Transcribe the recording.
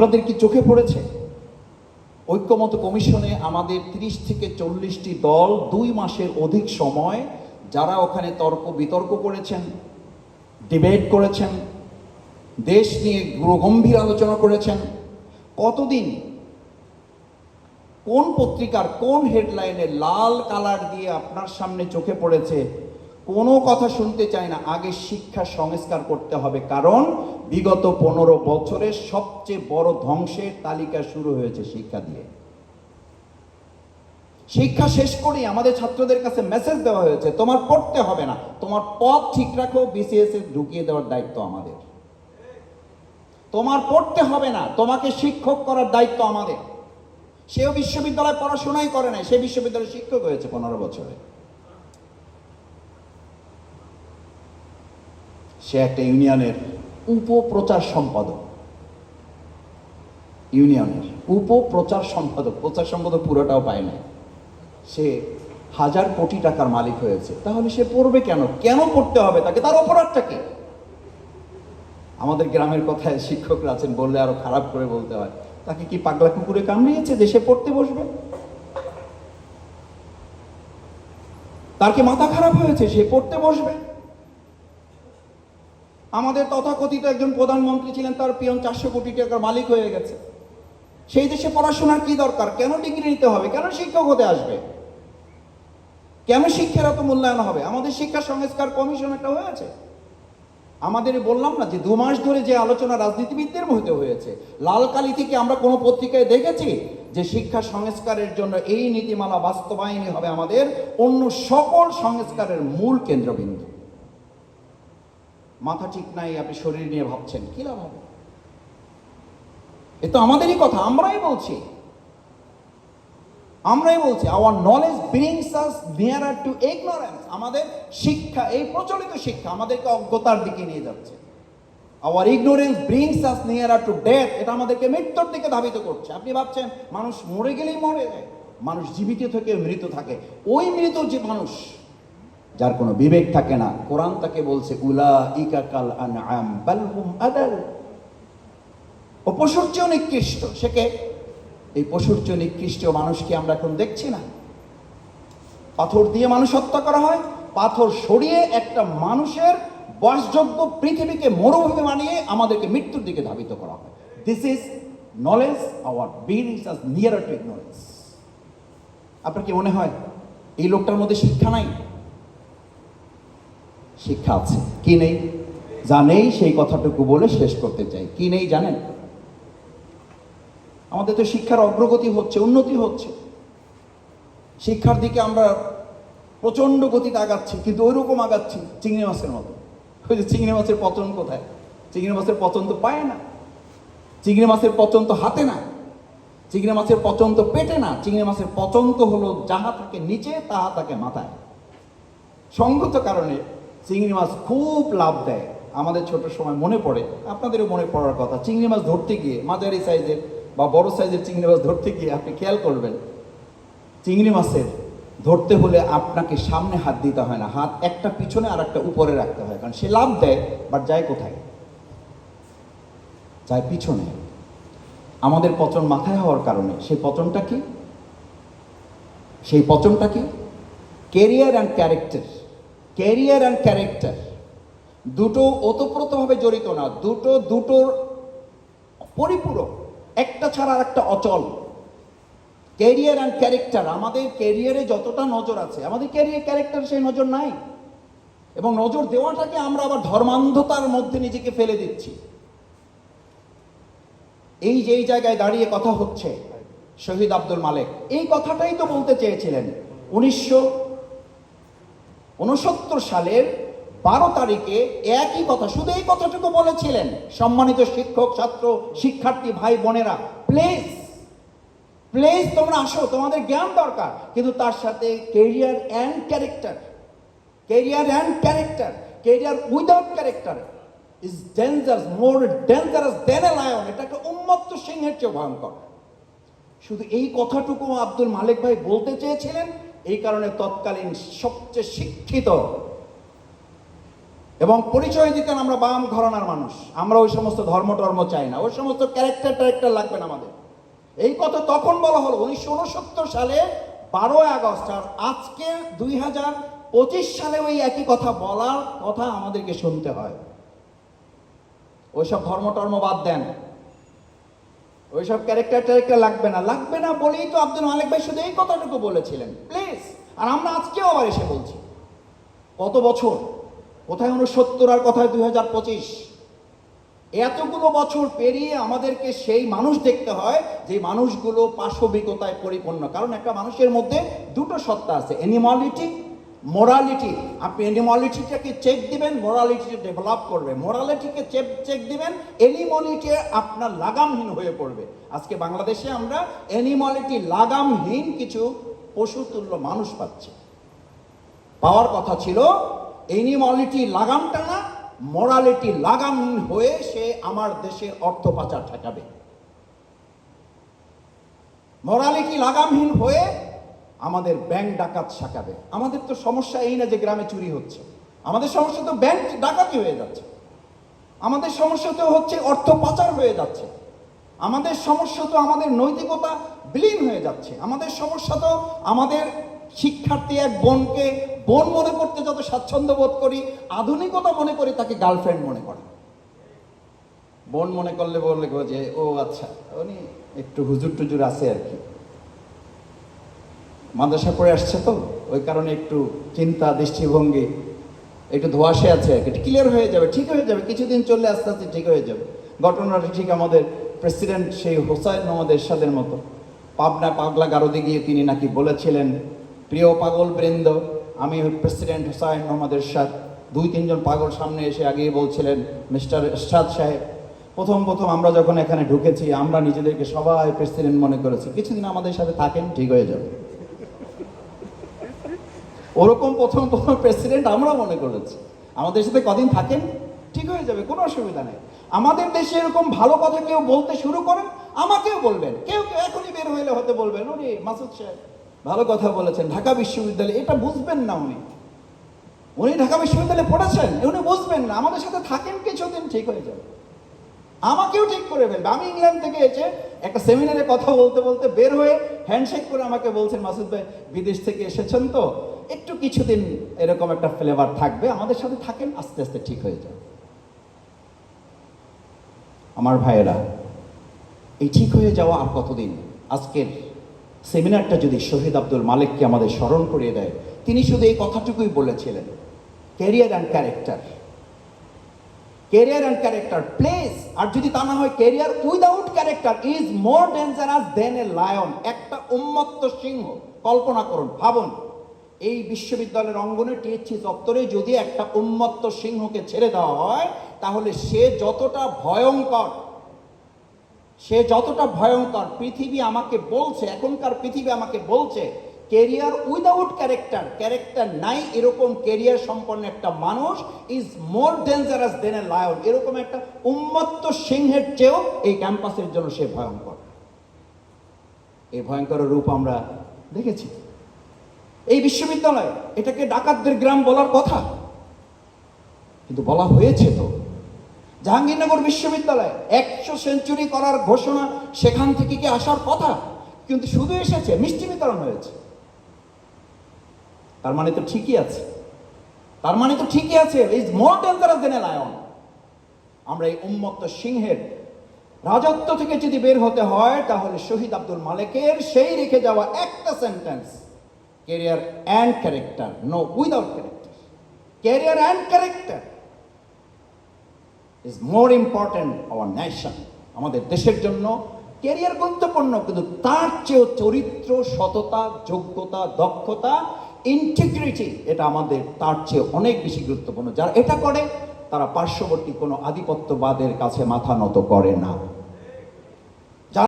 আপনাদের কি চোখে পড়েছে? ঐক্যমত কমিশনে আমাদের তিরিশ থেকে চল্লিশটি দল দুই মাসের অধিক সময় যারা ওখানে তর্ক বিতর্ক করেছেন ডিবেট করেছেন, দেশ নিয়ে গম্ভীর আলোচনা করেছেন, কতদিন, কোন পত্রিকার কোন হেডলাইনে লাল কালার দিয়ে আপনার সামনে চোখে পড়েছে? কোনো কথা শুনতে চাই না। আগে শিক্ষা সংস্কার করতে হবে, কারণ বিগত পনেরো বছরের সবচেয়ে বড় ধ্বংসের তালিকা শুরু হয়েছে শিক্ষা দিয়ে। শিক্ষা শেষ করেই আমাদের ছাত্রদের কাছে মেসেজ দেওয়া হয়েছে, তোমার পড়তে হবে না, তোমার পথ ঠিক রাখো বিসিএস এ ঢুকিয়ে দেওয়ার দায়িত্ব আমাদের। তোমার পড়তে হবে না, তোমাকে শিক্ষক করার দায়িত্ব আমাদের। সেও বিশ্ববিদ্যালয়ে পড়াশোনাই করে নাই, সে বিশ্ববিদ্যালয়ের শিক্ষক হয়েছে পনেরো বছরে। সে একটা ইউনিয়নের উপপ্রচার সম্পাদক। ইউনিয়নের উপপ্রচার সম্পাদক, প্রচার সম্পাদক পুরোটাও পায় না সে হাজার কোটি টাকার মালিক হয়েছে। তাহলে সে পড়বে কেন? কেন পড়তে হবে? তাকে তার অপরাধটা কি? আমাদের গ্রামের কথায় শিক্ষকরা আছেন, বললে আরও খারাপ করে বলতে হয়। তাকে কি পাগলা কুকুরে কামড়িয়েছে সে পড়তে বসবে? তার কি মাথা খারাপ হয়েছে? সে পড়তে বসবে? আমাদের তথাকথিত একজন প্রধানমন্ত্রী ছিলেন, তার পিয়ন চারশো কোটি টাকার মালিক হয়ে গেছে। সেই দেশে পড়াশোনার কি দরকার? কেন ডিগ্রি নিতে হবে? কেন শিক্ষক হতে আসবে? কেন শিক্ষার এত মূল্যায়ন হবে? আমাদের শিক্ষা সংস্কার কমিশন একটা হয়েছে আমাদের বললাম না যে দু মাস ধরে যে আলোচনা রাজনীতিবিদদের মধ্যে হয়েছে, লালকালি থেকে আমরা কোনো পত্রিকায় দেখেছি যে শিক্ষা সংস্কারের জন্য এই নীতিমালা বাস্তবায়নই হবে আমাদের অন্য সকল সংস্কারের মূল কেন্দ্রবিন্দু। মাথা ঠিক নাই, আপনি শরীর নিয়ে ভাবছেন, কি লাভ হবে? এ তো আমাদেরই কথা, আমরাই বলছি। আমরাই বলছি our knowledge brings us nearer to ignorance আমাদের শিক্ষা, এই প্রচলিত শিক্ষা আমাদেরকে অজ্ঞতার দিকে নিয়ে যাচ্ছে। Our ignorance brings us nearer to death এটা আমাদেরকে মৃত্যুর দিকে ধাবিত করছে। আপনি ভাবছেন, মানুষ মরে গেলেই মরে যায়, মানুষ জীবিত থেকে মৃত থাকে। ওই মৃত যে মানুষ যার কোনো বিবেক থাকে না। কোরআন তাকে বলছে উলা ইকাকাল আনআম, বাল আদাল। পশুর চেয়েও নিকৃষ্ট। সে এই পশুর চেয়ে নিকৃষ্ট মানুষকে আমরা এখন দেখছি না? পাথর দিয়ে মানুষ হত্যা করা হয়? পাথর সরিয়ে একটা মানুষের বাসযোগ্য পৃথিবীকে মরুভূমি বানিয়ে আমাদেরকে মৃত্যুর দিকে ধাবিত করা হয়। This is knowledge our brings us near to ignorance আপনার কি মনে হয়, এই লোকটার মধ্যে শিক্ষা নাই? শিক্ষা আছে। কি নেই? যা নেই সেই কথাটুকু বলে শেষ করতে চাই। কি নেই জানেন? আমাদের তো শিক্ষার অগ্রগতি হচ্ছে, উন্নতি হচ্ছে। শিক্ষার দিকে আমরা প্রচণ্ড গতিতে আগাচ্ছি, কিন্তু ওইরকম আগাচ্ছি চিংড়ি মাছের মতো। ওই যে চিংড়ি মাছের পচন কোথায়? চিংড়ি মাছের পচন তো পায় না। চিংড়ি মাছের পচন তো হাতে না। চিংড়ি মাছের পচন তো পেটে না। চিংড়ি মাছের পচন তো হলো যাহা থাকে নিচে, তাহা থাকে মাথায়। সঙ্গত কারণে চিংড়ি মাছ খুব লাভ দেয়। আমাদের ছোট সময় মনে পড়ে। আপনাদেরও মনে পড়ার কথা। চিংড়ি মাছ ধরতে গিয়ে, মাঝারি সাইজের বা বড় সাইজের চিংড়ি মাছ ধরতে গিয়ে আপনি খেয়াল করবেন, চিংড়ি মাছের ধরতে হলে আপনাকে সামনে হাত দিতে হয় না। হাত একটা পিছনে আর একটা উপরে রাখতে হয়। কারণ সে লাভ দেয়, বাট যায় কোথায়? যায় পিছনে। আমাদের পচন মাথায় হওয়ার কারণে সেই পচনটা কি? সেই পচনটা কি? Career and character career and character. দুটো ওতপ্রোতভাবে জড়িত না, দুটো, দুটোর পরিপূরক, একটা ছাড়া আর একটা অচল। ক্যারিয়ার অ্যান্ড ক্যারেক্টার, আমাদের ক্যারিয়ারে যতটা নজর আছে, আমাদের ক্যারিয়ার, ক্যারেক্টার সেই নজর নাই। এবং নজর দেওয়াটাকে আমরা আবার ধর্মান্ধতার মধ্যে নিজেকে ফেলে দিচ্ছি। এই যে এই জায়গায় দাঁড়িয়ে কথা হচ্ছে শহীদ আব্দুল মালেক, এই কথাটাই তো বলতে চেয়েছিলেন। উনিশশো উনসত্তর সালের বারো তারিখে একই কথা, শুধু এই কথাটুকু বলেছিলেন সম্মানিত শিক্ষক, ছাত্র, শিক্ষার্থী, ভাই, বোনেরা প্লিজ প্লিজ তোমরা আসো, তোমাদের জ্ঞান দরকার। কিন্তু তার সাথে career and character career and character career without character is dangerous more dangerous than a lion এটা একটা উন্মত্ত সিংহের চেয়ে ভয়ঙ্কর। শুধু এই কথাটুকু আব্দুল মালিক ভাই বলতে চেয়েছিলেন এই কারণে তৎকালীন সবচেয়ে শিক্ষিত এবং পরিচয় দিতেন আমরা বাম ঘরানার মানুষ। আমরা ওই সমস্ত ধর্ম টর্ম চাই না। ওই সমস্ত ক্যারেক্টার ট্যারেক্টার লাগবে না আমাদের। এই কথা তখন বলা হলো, উনিশশো উনসত্তর সালে বারোই আগস্ট, আর আজকে দুই হাজার পঁচিশ সালে ওই একই কথা বলার কথা আমাদেরকে শুনতে হয়। ওইসব ধর্ম টর্ম বাদ দেন। ওইসব ক্যারেক্টার ট্যারেক্টার লাগবে না। লাগবে না বলেই তো আব্দুল মালিক ভাই শুধু এই কথাটুকু বলেছিলেন। প্লিজ আর আমরা আজকেও আবার এসে বলছি। কত বছর? কোথায় উনসত্তর আর কোথায় দুই হাজার পঁচিশ? এতগুলো বছর পেরিয়ে আমাদেরকে সেই মানুষ দেখতে হয়, যে মানুষগুলো পাশবিকতায় পরিপূর্ণ। কারণ একটা মানুষের মধ্যে দুটো সত্তা আছে অ্যানিমালিটি মোরালিটি আপনি অ্যানিমালিটিটাকে চেক দিবেন মোরালিটি ডেভেলপ করবে। মোরালিটিকে চেক চেক দিবেন অ্যানিমলিটি আপনার লাগামহীন হয়ে পড়বে। আজকে বাংলাদেশে আমরা অ্যানিমলিটি লাগামহীন কিছু পশুতুল্য মানুষ পাচ্ছি। পাওয়ার কথা ছিল এনিমলিটি লাগাম টানা মোরালিটি লাগামহীন হয়ে সে আমার দেশের অর্থ পাচার ঠেকাবে। মোরালিটি লাগামহীন হয়ে আমাদের ব্যাংক ডাকাত শাকাবে আমাদের তো সমস্যা এই না যে গ্রামে চুরি হচ্ছে। আমাদের সমস্যা তো ব্যাংক ডাকাতি হয়ে যাচ্ছে। আমাদের সমস্যা তো হচ্ছে অর্থ পাচার হয়ে যাচ্ছে। আমাদের সমস্যা তো আমাদের নৈতিকতা বিলীন হয়ে যাচ্ছে। আমাদের সমস্যা তো আমাদের শিক্ষার্থী এক বোনকে বোন মনে করতে যত স্বাচ্ছন্দ্য বোধ করি, আধুনিকতা মনে করি, তাকে গার্লফ্রেন্ড মনে করে। বোন মনে করলে বললে যে, ও আচ্ছা। উনি একটু হুজুর টুজুর আছে আর কি। মাদ্রাসা পড়ে আসছে তো, ওই কারণে একটু চিন্তা, দৃষ্টিভঙ্গি, একটু ধোয়াশে আছে আর কি। ক্লিয়ার হয়ে যাবে, ঠিক হয়ে যাবে, কিছুদিন চললে আস্তে আস্তে ঠিক হয়ে যাবে। ঘটনাটা ঠিক আমাদের প্রেসিডেন্ট সেই হোসাইন মোহাম্মদ এরশাদের মতো। পাবনা পাগলা গারদে গিয়ে তিনি নাকি বলেছিলেন, প্রিয় পাগল বৃন্দ, আমি প্রেসিডেন্ট হোসাইন মোহাম্মদ এরশাদ দুই, তিনজন পাগল সামনে এসে আগিয়ে বলছিলেন, মিস্টার এরশাদ সাহেব, প্রথম প্রথম আমরা যখন এখানে ঢুকেছি, আমরা নিজেদেরকে সবাই প্রেসিডেন্ট মনে করেছি। কিছুদিন আমাদের সাথে থাকেন, ঠিক হয়ে যাবে। ওরকম প্রথম প্রথম প্রেসিডেন্ট আমরা মনে করেছি। আমাদের সাথে কদিন থাকেন, ঠিক হয়ে যাবে, কোনো অসুবিধা নেই। আমাদের দেশে এরকম ভালো কথা কেউ বলতে শুরু করেন, আমাকেও বলবেন। কেউ কেউ এখনই বের হইলে হতে বলবেন উনি মাসুদ সাহেব, ভালো কথা বলেছেন, ঢাকা বিশ্ববিদ্যালয়ে। এটা বুঝবেন না উনি। উনি ঢাকা বিশ্ববিদ্যালয়ে পড়েছেন উনি বুঝবেন না। আমাদের সাথে থাকেন কিছুদিন, ঠিক হয়ে যাবে। আমাকেও ঠিক করে ফেলবে। আমি ইংল্যান্ড থেকে এসে একটা সেমিনারে কথা বলতে বলতে বের হয়ে হ্যান্ডশেক করে আমাকে বলছেন, মাসুদ ভাই, বিদেশ থেকে এসেছেন তো? একটু কিছুদিন এরকম একটা ফ্লেভার থাকবে, আমাদের সাথে থাকেন, আস্তে আস্তে ঠিক হয়ে যাবে আমার ভাইয়েরা, এই ঠিক হয়ে যাওয়া আর কতদিন? আজকের সেমিনারটা যদি শহীদ আব্দুল মালিককে আমাদের স্মরণ করিয়ে দেয়, তিনি শুধু এই কথাটুকুই বলেছিলেন career and character career and character place আর যদি তা না হয় career without character is more dangerous than a lion একটা উন্মত্ত সিংহ, কল্পনা করুন, ভাবুন। এই বিশ্ববিদ্যালয়ের অঙ্গনে টিএসসি চত্বরে যদি একটা উন্মত্ত সিংহকে ছেড়ে দেওয়া হয়, তাহলে সে যতটা ভয়ঙ্কর, সে যতটা ভয়ঙ্কর পৃথিবী আমাকে বলছে, এখনকার পৃথিবী আমাকে বলছে কেরিয়ার উইদাউট ক্যারেক্টার ক্যারেক্টার নাই, এরকম কেরিয়ার সম্পন্ন একটা মানুষ is more dangerous than a lion এরকম একটা উন্মত্ত সিংহের চেয়েও এই ক্যাম্পাসের জন্য সে ভয়ঙ্কর। এই ভয়ঙ্কর রূপ আমরা দেখেছি। এই বিশ্ববিদ্যালয়, এটাকে ডাকাতদের গ্রাম বলার কথা। কিন্তু বলা হয়েছে তো, জাহাঙ্গীরনগর বিশ্ববিদ্যালয় একশো সেঞ্চুরি করার ঘোষণা সেখান থেকে কি আসার কথা? কিন্তু শুধু এসেছে, মিষ্টি বিতরণ হয়েছে। তার মানে তো ঠিকই আছে। তার মানে তো ঠিকই আছে is more dangerous than lion আমরা এই উন্মত্ত সিংহের রাজত্ব থেকে যদি বের হতে হয়, তাহলে শহীদ আব্দুল মালিকের সেই রেখে যাওয়া একটা sentence career and character no without character career and character is more important our nation আমাদের দেশের জন্য। ক্যারিয়ার গুরুত্বপূর্ণ, কিন্তু তার চেয়েও চরিত্র, সততা, যোগ্যতা, দক্ষতা ইন্টিগ্রিটি এটা আমাদের তার চেয়ে অনেক বেশি গুরুত্বপূর্ণ। যারা এটা করে, তারা পার্শ্ববর্তী কোনো আধিপত্যবাদের কাছে মাথা নত করে না।